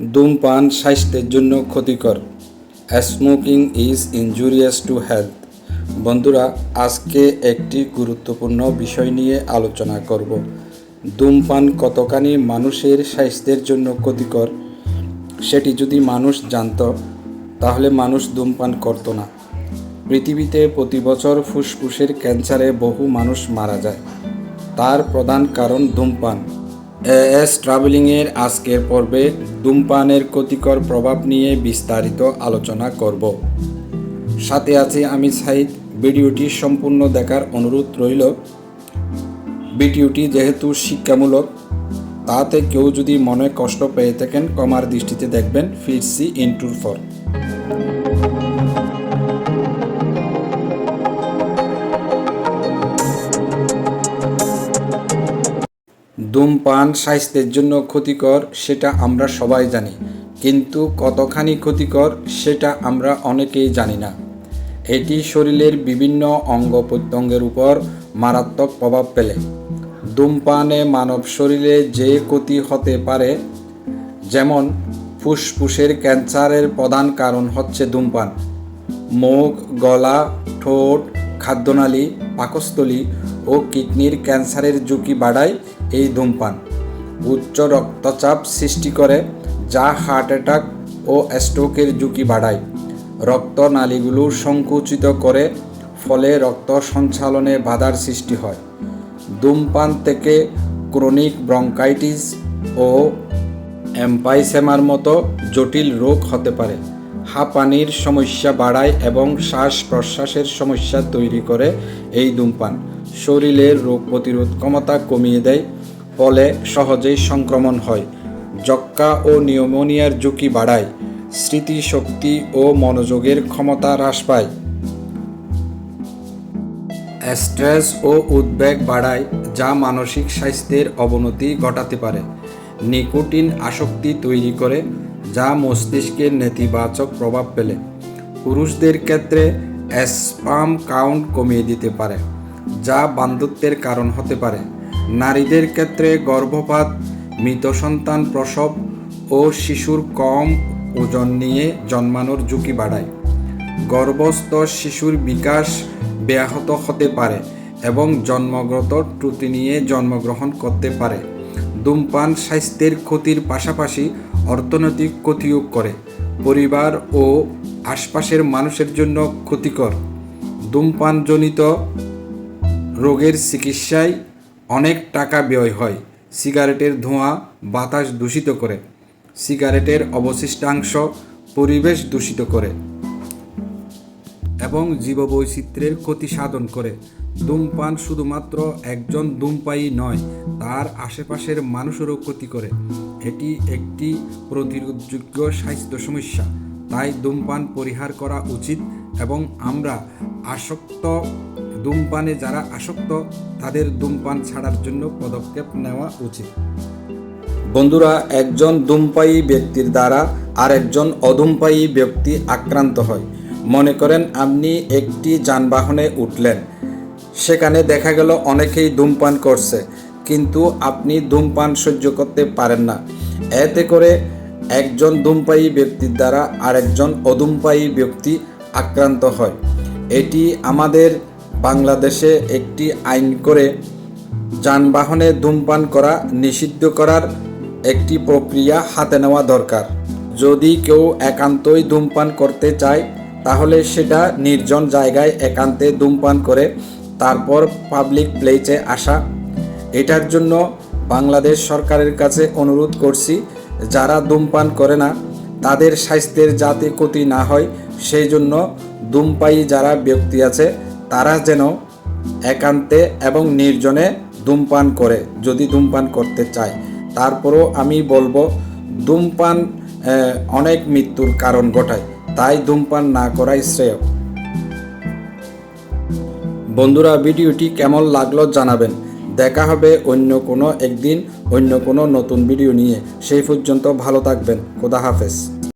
ধূমপান স্বাস্থ্যের জন্য ক্ষতিকর। Smoking is injurious to health বন্ধুরা, আজকে একটি গুরুত্বপূর্ণ বিষয় নিয়ে আলোচনা করব। ধূমপান কতখানি মানুষের স্বাস্থ্যের জন্য ক্ষতিকর, সেটি যদি মানুষ জানত, তাহলে মানুষ ধূমপান করতো না। পৃথিবীতে প্রতি বছর ফুসফুসের ক্যান্সারে বহু মানুষ মারা যায়। তার প্রধান কারণ ধূমপান। এস ট্রাভেলিংয়ের আজকের পর্বে ধূমপানের ক্ষতিকর প্রভাব নিয়ে বিস্তারিত আলোচনা করব। সাথে আছি আমি সাইদ। ভিডিওটি সম্পূর্ণ দেখার অনুরোধ রইল। ভিডিওটি যেহেতু শিক্ষামূলক, তাতে কেউ যদি মনে কষ্ট পেয়ে থাকেন, কমার দৃষ্টিতে দেখবেন। ফিরসি ইন্টুর ফর ধূমপান স্বাস্থ্যের জন্য ক্ষতিকর, সেটা আমরা সবাই জানি। কিন্তু কতখানি ক্ষতিকর, সেটা আমরা অনেকেই জানি না। এটি শরীরের বিভিন্ন অঙ্গ প্রত্যঙ্গের উপর মারাত্মক প্রভাব ফেলে। ধূমপানে মানব শরীরে যে ক্ষতি হতে পারে, যেমন ফুসফুসের ক্যান্সারের প্রধান কারণ হচ্ছে ধূমপান। মুখ, গলা, ঠোঁট, খাদ্যনালী, পাকস্থলী ও কিডনির ক্যান্সারের ঝুঁকি বাড়ায় এই ধূমপান। উচ্চ রক্তচাপ সৃষ্টি করে, যা হার্ট অ্যাটাক ও স্ট্রোকের ঝুঁকি বাড়ায়। রক্তনালীগুলো সংকুচিত করে, ফলে রক্ত সঞ্চালনে বাধার সৃষ্টি হয়। ধূমপান থেকে ক্রনিক ব্রঙ্কাইটিস ও এম্পাইসেমার মতো জটিল রোগ হতে পারে। হাঁপানির সমস্যা বাড়ায় এবং শ্বাস প্রশ্বাসের সমস্যা তৈরি করে এই ধূমপান। শরীরের রোগ প্রতিরোধ ক্ষমতা কমিয়ে দেয়, ফলে সহজেই সংক্রমণ হয়। যক্কা ও নিউমোনিয়ার ঝুঁকি বাড়ায়, স্মৃতিশক্তি ও মনোযোগের ক্ষমতা হ্রাস পায়। স্ট্রেস ও উদ্বেগ বাড়ায়, যা মানসিক স্বাস্থ্যের অবনতি ঘটাতে পারে। নিকোটিন আসক্তি তৈরি করে, যা মস্তিষ্কের নেতিবাচক প্রভাব ফেলে। পুরুষদের ক্ষেত্রে স্পাম কাউন্ট কমিয়ে দিতে পারে। যা বান্ধত্বের কারণ হতে পারে। নারীদের ক্ষেত্রে গর্ভপাত, মৃত সন্তান প্রসব ও শিশুর কম ওজন নিয়ে জন্মানোর ঝুঁকি বাড়ায়। গর্ভস্থ শিশুর বিকাশ ব্যাহত হতে পারে এবং জন্মগত ত্রুটি নিয়ে জন্মগ্রহণ করতে পারে। ধূমপান স্বাস্থ্যের ক্ষতির পাশাপাশি অর্থনৈতিক ক্ষতিও করে। পরিবার ও আশপাশের মানুষের জন্য ক্ষতিকর। ধূমপানজনিত রোগের চিকিৎসায় অনেক টাকা ব্যয় হয়। সিগারেটের ধোঁয়া বাতাস দূষিত করে। সিগারেটের অবশিষ্টাংশ পরিবেশ দূষিত করে এবং জীববৈচিত্র্যের ক্ষতি সাধন করে। ধূমপান শুধুমাত্র একজন ধূমপায়ী নয়, তার আশেপাশের মানুষেরও ক্ষতি করে। এটি একটি প্রতিরোধযোগ্য স্বাস্থ্য সমস্যা। তাই ধূমপান পরিহার করা উচিত এবং আমরা আসক্ত ধূমপানে যারা আসক্ত, তাদের ধূমপান ছাড়ার জন্য পদক্ষেপ নেওয়া উচিত। বন্ধুরা, একজন ধূমপায়ী ব্যক্তির দ্বারা আরেকজন অধূমপায়ী ব্যক্তি আক্রান্ত হয়। মনে করেন, আপনি একটি যানবাহনে উঠলেন। সেখানে দেখা গেল অনেকেই ধূমপান করছে, কিন্তু আপনি ধূমপান সহ্য করতে পারেন না। এতে করে একজন ধূমপায়ী ব্যক্তির দ্বারা আরেকজন অধূমপায়ী ব্যক্তি আক্রান্ত হয়। এটি আমাদের বাংলাদেশে একটি আইন করে যানবাহনে ধূমপান করা নিষিদ্ধ করার একটি প্রক্রিয়া হাতে নেওয়া দরকার। যদি কেউ একান্তই ধূমপান করতে চায়, তাহলে সেটা নির্জন জায়গায় একান্তে ধূমপান করে তারপর পাবলিক প্লেসে আসা। এটার জন্য বাংলাদেশ সরকারের কাছে অনুরোধ করছি, যারা ধূমপান করে না, তাদের স্বাস্থ্যের যাতে ক্ষতি না হয়, সেই জন্য ধূমপায়ী যারা ব্যক্তি আছে তারা যেন একান্তে এবং নির্জনে ধূমপান করে, যদি ধূমপান করতে চায়। তারপরও আমি বলব, ধূমপান অনেক মৃত্যুর কারণ ঘটায়। তাই ধূমপান না করাই শ্রেয়। বন্ধুরা, ভিডিওটি কেমন লাগল জানাবেন। দেখা হবে অন্য কোনো একদিন, অন্য কোনো নতুন ভিডিও নিয়ে। সেই পর্যন্ত ভালো থাকবেন। খোদা হাফেজ।